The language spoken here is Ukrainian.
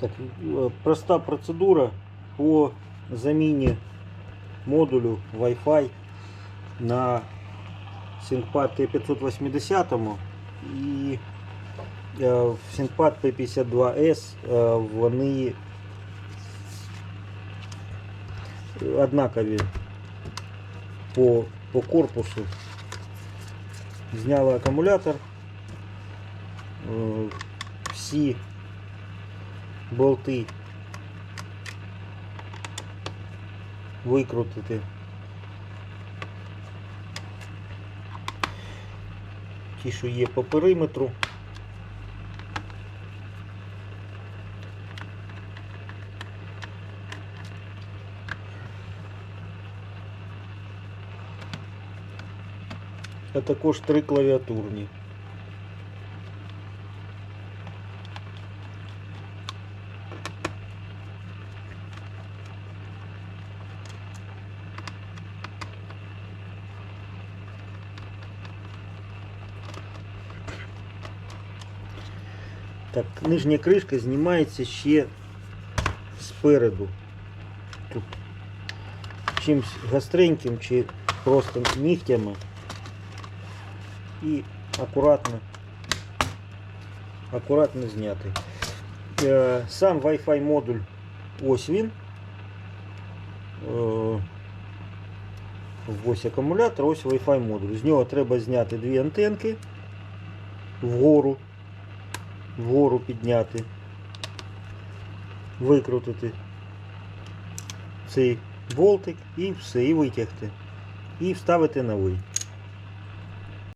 Так, е, проста процедура по заміні модулю Wi-Fi на ThinkPad T580 і е, в ThinkPad P52S е, вони однакові по, по корпусу. Зняли акумулятор. Е, Всі болти викрутити. Ті, що є по периметру. А також три клавіатурні. Так, нижня кришка знімається ще спереду. Тут чимось гостреньким чи просто нігтями. І акуратно, акуратно зняти. Е, Сам Wi-Fi модуль ось він. Е, Ось акумулятор, ось Wi-Fi модуль. З нього треба зняти дві антенки вгору вгору підняти, викрутити цей болтик і все, і витягти. І вставити новий.